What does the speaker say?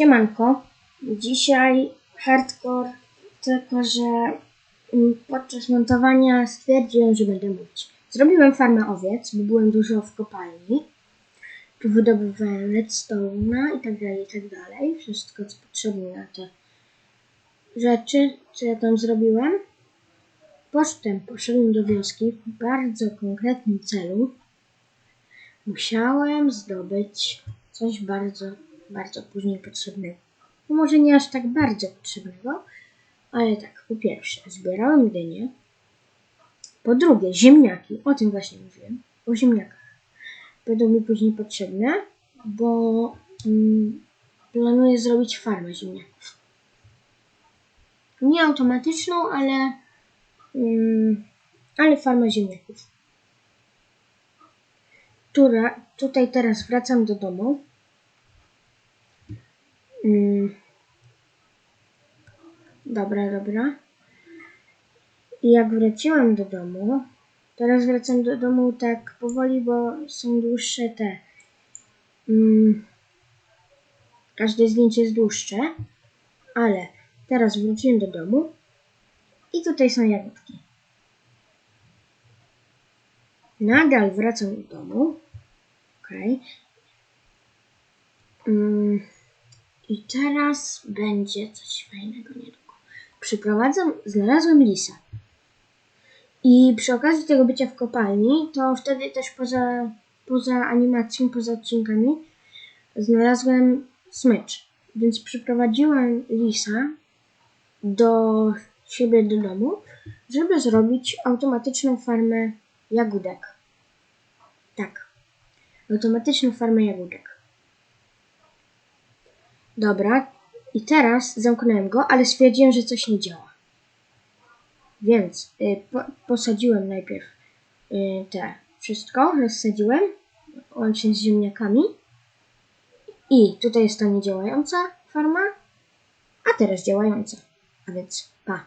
Siemanko. Dzisiaj hardcore, tylko że mm, podczas montowania stwierdziłem, że będę mówić. Zrobiłem farmę owiec, bo byłem dużo w kopalni. Tu wydobywałem redstone'a i tak dalej, i tak dalej. Wszystko, co potrzebne na te rzeczy, co ja tam zrobiłem. Potem poszedłem do wioski w bardzo konkretnym celu. Musiałem zdobyć coś bardzo, bardzo później potrzebnego. No może nie aż tak bardzo potrzebnego, ale tak, po pierwsze, zbierałem dynie. Po drugie, ziemniaki. O tym właśnie mówiłem. O ziemniakach. Będą mi później potrzebne, bo mm, planuję zrobić farmę ziemniaków. Nie automatyczną, ale, mm, ale farmę ziemniaków. Która, tutaj teraz wracam do domu. Mm. Dobra, dobra. I jak wróciłam do domu, teraz wracam do domu tak powoli, bo są dłuższe te. Mm, każde zdjęcie jest dłuższe, ale teraz wróciłem do domu i tutaj są jagódki. Nadal wracam do domu. Okej. Mm, I teraz będzie coś fajnego niedługo. Przyprowadzam, znalazłem lisa. I przy okazji tego bycia w kopalni, to wtedy też poza, poza animacją, poza odcinkami, znalazłem smycz. Więc przyprowadziłem lisa do siebie do domu, żeby zrobić automatyczną farmę jagódek. Tak. Automatyczną farmę jagódek. Dobra. I teraz zamknąłem go, ale stwierdziłem, że coś nie działa. Więc y, po, posadziłem najpierw y, te wszystko, rozsadziłem, łącznie z ziemniakami. I tutaj jest ta niedziałająca farma, a teraz działająca. A więc pa.